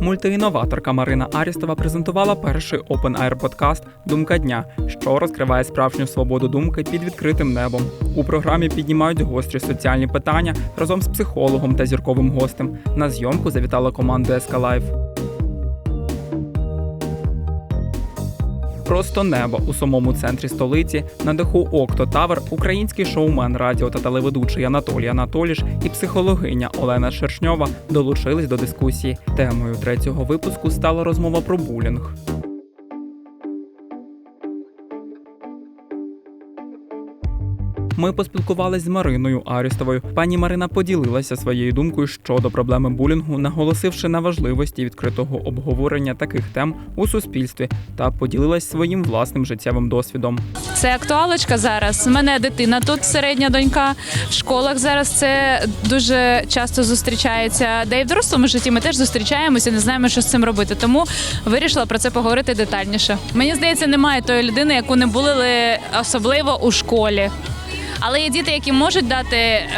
Мультиінноваторка Марина Арістова презентувала перший Open Air подкаст Думка дня, що розкриває справжню свободу думки під відкритим небом. У програмі піднімають гострі соціальні питання разом з психологом та зірковим гостем. На зйомку завітала команда SK Просто небо у самому центрі столиці на даху Окто Тавер український шоумен, радіо та телеведучий Анатолій Анатоліш і психологиня Олена Шершньова долучились до дискусії. Темою третього випуску стала розмова про булінг. Ми поспілкувались з Мариною Арістовою. Пані Марина поділилася своєю думкою щодо проблеми булінгу, наголосивши на важливості відкритого обговорення таких тем у суспільстві та поділилась своїм власним життєвим досвідом. Це актуалочка зараз. У мене дитина тут, середня донька. В школах зараз це дуже часто зустрічається. Де і в дорослому житті ми теж зустрічаємося, не знаємо, що з цим робити. Тому вирішила про це поговорити детальніше. Мені здається, немає тої людини, яку не булили особливо у школі. Але є діти, які можуть дати е,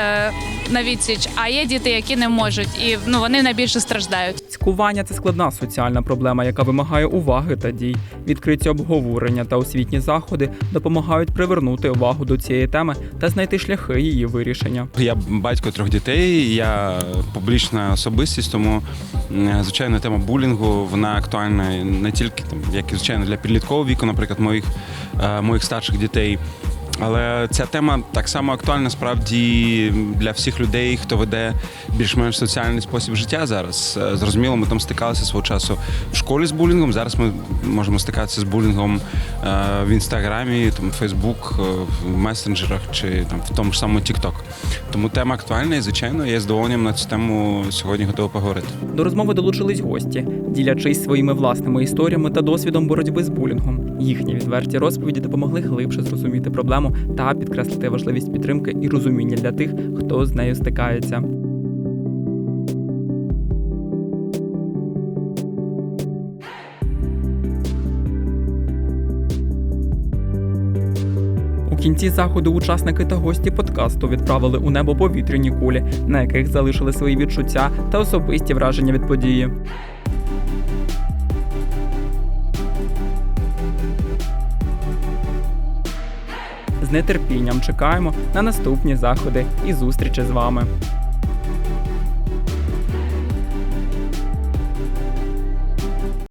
на відсіч, а є діти, які не можуть, і ну вони найбільше страждають. Цькування це складна соціальна проблема, яка вимагає уваги та дій. Відкриті обговорення та освітні заходи допомагають привернути увагу до цієї теми та знайти шляхи її вирішення. Я батько трьох дітей, я публічна особистість, тому звичайно тема булінгу вона актуальна не тільки там, як і звичайно для підліткового віку, наприклад, моїх, е, моїх старших дітей. Але ця тема так само актуальна справді для всіх людей, хто веде більш-менш соціальний спосіб життя зараз. Е, Зрозуміло, ми там стикалися свого часу в школі з булінгом. Зараз ми можемо стикатися з булінгом е, в інстаграмі, там Фейсбук, е, в месенджерах чи там в тому ж самому TikTok. Тому тема актуальна і звичайно, я з задоволенням на цю тему сьогодні готовий поговорити. До розмови долучились гості, ділячись своїми власними історіями та досвідом боротьби з булінгом. Їхні відверті розповіді допомогли глибше зрозуміти проблему та підкреслити важливість підтримки і розуміння для тих, хто з нею стикається. У кінці заходу учасники та гості подкасту відправили у небо повітряні кулі, на яких залишили свої відчуття та особисті враження від події. З нетерпінням чекаємо на наступні заходи і зустрічі з вами.